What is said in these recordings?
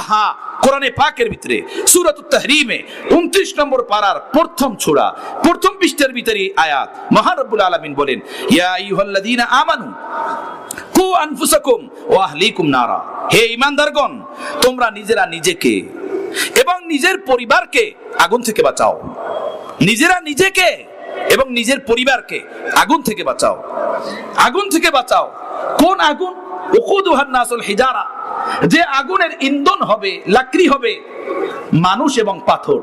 আহা, কোরআনে পাকের ভিতরে সুরাত তাহরিমে, উনত্রিশ নম্বর পাড়ার প্রথম ছোড়া প্রথম পৃষ্ঠের ভিতরে আয়াত, মহারব্বুল আলামিন বলেন, ইয়া আইয়ুহাল্লাযীনা আমানু, কু আনফুসাকুম ওয়া আহলিকুম নারা। হে ঈমানদারগণ, তোমরা নিজেরা নিজেকে এবং নিজের পরিবারকে আগুন থেকে বাঁচাও। নিজেরা নিজেকে এবং নিজের পরিবারকে আগুন থেকে বাঁচাও। আগুন থেকে বাঁচাও। কোন আগুন? উকুদুহান নাসুল হিজারা। যে আগুনের ইন্ধন হবে, লাকড়ি হবে, মানুষ এবং পাথর।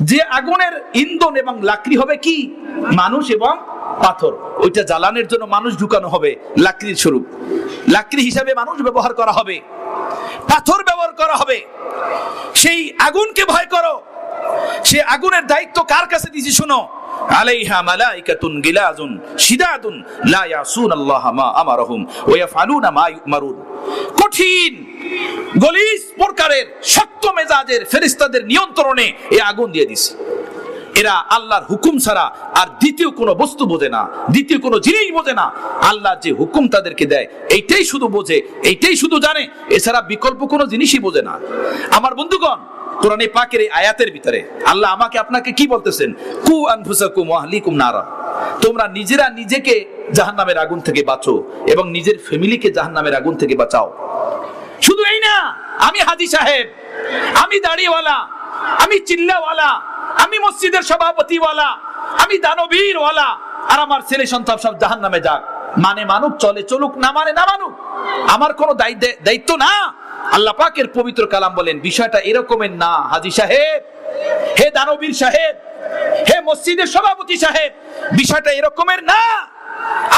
যে আগুনের ইন্ধন এবং লাকড়ি হবে কি? মানুষ এবং পাথর। ওইটা জ্বালানোর জন্য মানুষ ঢুকানো হবে, লাকড়ির স্বরূপ। লাকড়ি হিসাবে মানুষ ব্যবহার করা হবে, পাথর ব্যবহার করা হবে। সেই আগুনকে ভয় করো। সে আগুনের দায়িত্ব কার কাছে দিয়েছি শোনো? আলাইহা মালাইকাতুন গিলাজুন শিদাদুন লা ইয়াসুন আল্লাহ মা আমারহুম ওয়া মা ইউমারুন। কঠিন গলিস প্রকারের, শক্ত মেজাজের ফেরেশতাদের নিয়ন্ত্রণে এই আগুন দিয়ে দিছে। এরা আল্লাহর হুকুম ছাড়া আর দ্বিতীয় কোনো বস্তু বোঝে না, দ্বিতীয় কোনো জিনিস বোঝে না। আল্লাহ যে হুকুম তাদেরকে দেয়, এইটাই শুধু বোঝে, এইটাই শুধু জানে, এছাড়া বিকল্প কোনো জিনিসই বোঝে না। আমার বন্ধুগণ কোরআনে পাকের এই আয়াতের ভিতরে আল্লাহ আমাকে আপনাকে কি বলতেছেন? কু আনফুসাকুম ওয়াহলিকুম নারা। তোমরা নিজেরা নিজেকে জাহান্নামের আগুন থেকে বাঁচো এবং নিজের ফ্যামিলিকে জাহান্নামের আগুন থেকে বাঁচাও। শুধু এই না, আমি হাজি সাহেব, আমি দাড়িওয়ালা, আমি চিল্লাওয়ালা, আমি মসজিদের সভাপতিওয়ালা, আমি দানবীরওয়ালা, আর আমার ছেলে সন্তান সব জাহান নামে যাক। মানে মানুক, চলে চলুক, না মানে না মানুক। আমার কোনো দায়িত্ব- না। আল্লাহ পাকের পবিত্র কালাম বলেন, বিষয়টা এরকমের না, হাজি সাহেব। হে দানবীর সাহেব, হে মসজিদের সভাপতি সাহেব, বিষয়টা এরকমের না।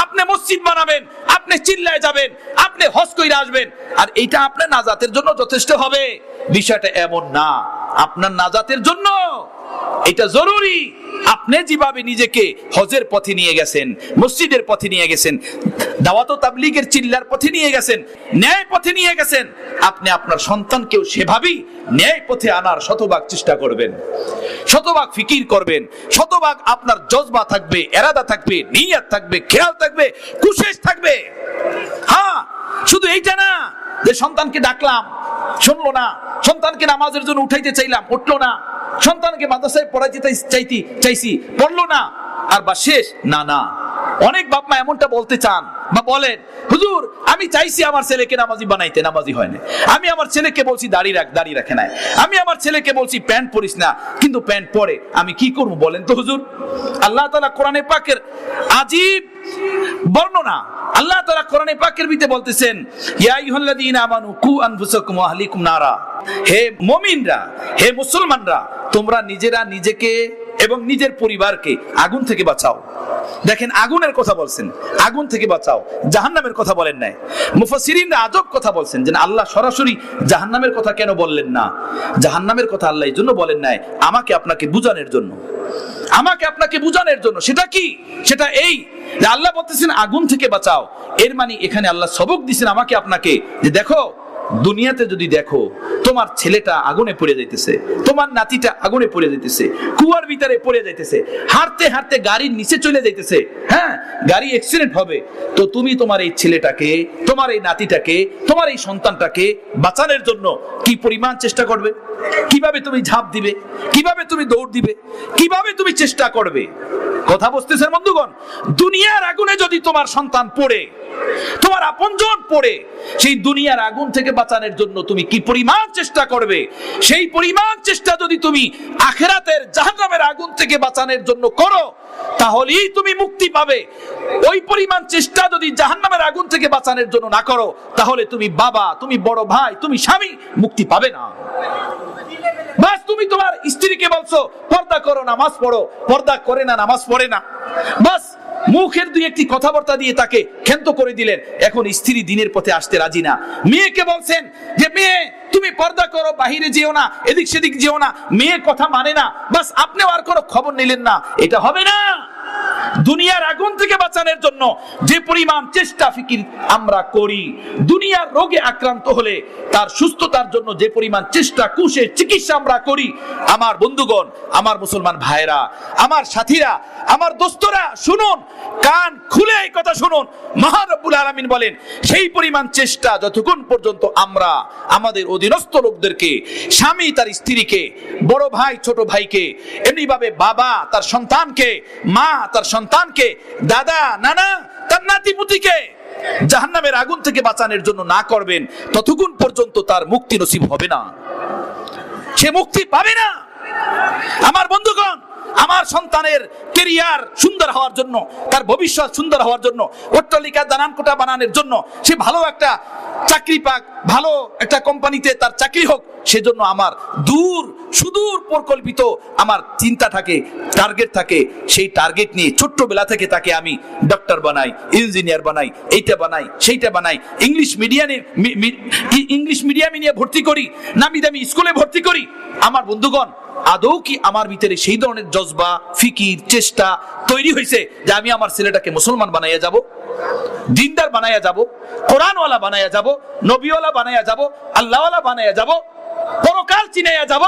আপনি মসজিদ বানাবেন, আপনি চিল্লায় যাবেন, আপনি হজ কইরা আসবেন, আর এইটা আপনার নাজাতের জন্য যথেষ্ট হবে। বিষয়টা এমন না, আপনার নাজাতের জন্য। এটা জরুরি। আপনি যেভাবে নিজেকে হজের পথে নিয়ে গেছেন, মসজিদের পথে নিয়ে গেছেন, দাওয়াত তাবলিগের চিল্লার পথে নিয়ে গেছেন, ন্যায় পথে নিয়ে গেছেন, আপনি আপনার সন্তানকেও সেভাবেই ন্যায় পথে আনার শতভাগ চেষ্টা করবেন। শতভাগ ফিকির করবেন, শতভাগ আপনার জজবা থাকবে, এরাদা থাকবে, নিয়াত থাকবে, খেয়াল থাকবে কুশেষ থাকবে। হ্যাঁ শুধু এইটা না, যে সন্তানকে ডাকলাম, শুনলো না, সন্তানকে নামাজের জন্য উঠাইতে চাইলাম, উঠল না সন্তানকে মাদ্রাসায় পড়াইতে চাই- চাইতি চাইছি। পড়ল না, আর বা শেষ? না না। অনেক বাপ মা এমনটা বলতে চান। বা বলেন, হুজুর, আমি চাইছি আমার ছেলেকে নামাজি বানাইতে, নামাজি হয় না। আমি আমার ছেলেকে বলছি, দাড়ি রাখ, দাড়ি রাখে নাই। আমি আমার ছেলেকে বলছি, প্যান্ট পরিস না। কিন্তু প্যান্ট পরে, আমি কি করব বলেন তো হুজুর? আল্লাহ তাআলা কোরআনে পাকের আজীব বর্ণনা, আল্লাহ তাআলা কোরআনে পাকের ভিতরে বলতেছেন, ইয়া আইয়ুহাল্লাযীনা আমানু কু আনফুসাকুম ওয়া আহলিকুম নারা। হে মুমিনরা, হে মুসলমানরা, তোমরা নিজেরা নিজেকে এবং নিজের পরিবারকে আগুন থেকে বাঁচাও। দেখেন, আগুনের কথা বলছেন, আগুন থেকে বাঁচাও। জাহান্নামের কথা বলেন নাই। মুফাসসিরিনরা আজব কথা বলছেন যে আল্লাহ সরাসরি জাহান্নামের কথা কেন বললেন না? জাহান্নামের কথা আল্লাহ এই জন্য বলেন নাই, আমাকে আপনাকে বুঝানোর জন্য। আমাকে আপনাকে বুঝানোর জন্য। সেটা কি? সেটা এই যে আল্লাহ বলতেছেন, আগুন থেকে বাঁচাও। এর মানে এখানে আল্লাহ সবক দিছেন আমাকে আপনাকে। যে দেখো দুনিয়াতে যদি দেখো, তোমার ছেলেটা আগুনে পড়ে যাইতেছে, তোমার নাতিটা আগুনে পড়ে যাইতেছে, কুয়ার ভিতরে পড়ে যাইতেছে, হাঁটতে হাঁটতে গাড়ির নিচে চলে যাইতেছে হ্যাঁ গাড়ি অ্যাক্সিডেন্ট হবে, তো তুমি তোমার এই ছেলেটাকে, তোমার এই নাতিটাকে, তোমার এই সন্তানটাকে বাঁচানোর জন্য কি পরিমাণ চেষ্টা করবে? কীভাবে তুমি ঝাঁপ দিবে? কীভাবে তুমি দৌড় দিবে? কীভাবে তুমি চেষ্টা করবে? কথা বুঝতেছেন বন্ধুগণ, দুনিয়ার আগুনে যদি তোমার সন্তান পড়ে, তোমার আপনজন পড়ে, সেই দুনিয়ার আগুন থেকে বাঁচানোর জন্য তুমি কি পরিমাণ চেষ্টা করবে? সেই পরিমাণ চেষ্টা যদি তুমি আখেরাতের জাহান্নামের আগুন থেকে বাঁচানোর জন্য করো, তাহলেই তুমি মুক্তি পাবে। ওই পরিমাণ চেষ্টা যদি জাহান্নামের আগুন থেকে বাঁচানোর জন্য না করো, তাহলে তুমি বাবা, তুমি বড় ভাই, তুমি স্বামী মুক্তি পাবে না। বাস, তুমি তোমার স্ত্রীকে বলছো, পর্দা করো, নামাজ পড়ো। পর্দা করে না, নামাজ পড়ে না। বাস মুখের দুই একটি কথাবার্তা দিয়ে তাকে ক্ষান্ত করে দিলেন। এখন স্ত্রী দিনের পথে আসতে রাজি না। মেয়েকে বলছেন যে, মেয়ে, তুমি পর্দা করো, বাহিরে যেও না, এদিক সেদিক যেও না। মেয়ে কথা মানে না। বাস, আপনিও আর কোনো খবর নিলেন না। এটা হবে না। দুনিয়ার আগুন থেকে বাঁচানোর জন্য যে পরিমাণ চেষ্টা, ফিকির আমরা করি। দুনিয়ার রোগে আক্রান্ত হলে তার সুস্থতার জন্য যে পরিমাণ চেষ্টা কুশে চিকিৎসা আমরা করি। আমার বন্ধুগণ, আমার মুসলমান ভাইরা আমার সাথীরা, আমার দোস্তরা, শুনুন, কান খুলে এই কথা শুনুন। মহারব্বুল আলামিন বলেন, সেই পরিমাণ চেষ্টা যতক্ষণ পর্যন্ত আমরা আমাদের অধীনস্থ লোকদেরকে, স্বামী তার স্ত্রীকে, বড় ভাই, ছোট ভাইকে, এমনিভাবে বাবা তার সন্তানকে, মা তার সন্তানকে, দাদা, নানা, তার নাতিপুতিকে জাহান্নামের আগুন থেকে বাঁচানোর জন্য না করবেন, ততক্ষণ পর্যন্ত তার মুক্তি নসিব হবে না। সে মুক্তি পাবে না। আমার বন্ধুগণ, আমার সন্তানের কেরিয়ার সুন্দর হওয়ার জন্য, তার ভবিষ্যৎ সুন্দর হওয়ার জন্য, অট্টালিকা দানান কোটা বানানোর জন্য, সে ভালো একটা চাকরি পাক, ভালো একটা কোম্পানিতে তার চাকরি হোক, সেজন্য আমার দূর সুদূর পরিকল্পিত আমার চিন্তা থাকে টার্গেট থাকে, সেই টার্গেট নিয়ে ছোট্টবেলা থেকে তাকে আমি ডক্টর বানাই ইঞ্জিনিয়ার বানাই, এইটা বানাই, সেইটা বানাই ইংলিশ মিডিয়ামে ইংলিশ মিডিয়ামে নিয়ে ভর্তি করি, নামি দামি স্কুলে ভর্তি করি। আমার বন্ধুগণ, আদৌ কি আমার ভিতরে সেই ধরনের জজবা, ফিকির, চেষ্টা তৈরি হয়েছে যে আমি আমার ছেলেটাকে মুসলমান বানাইয়া যাব, দিনদার বানাইয়া যাব, কোরআনওয়ালা বানাইয়া যাব, নবীওয়ালা বানাইয়া যাব, আল্লাহওয়ালা বানাইয়া যাব, পরকাল চিনাইয়া যাব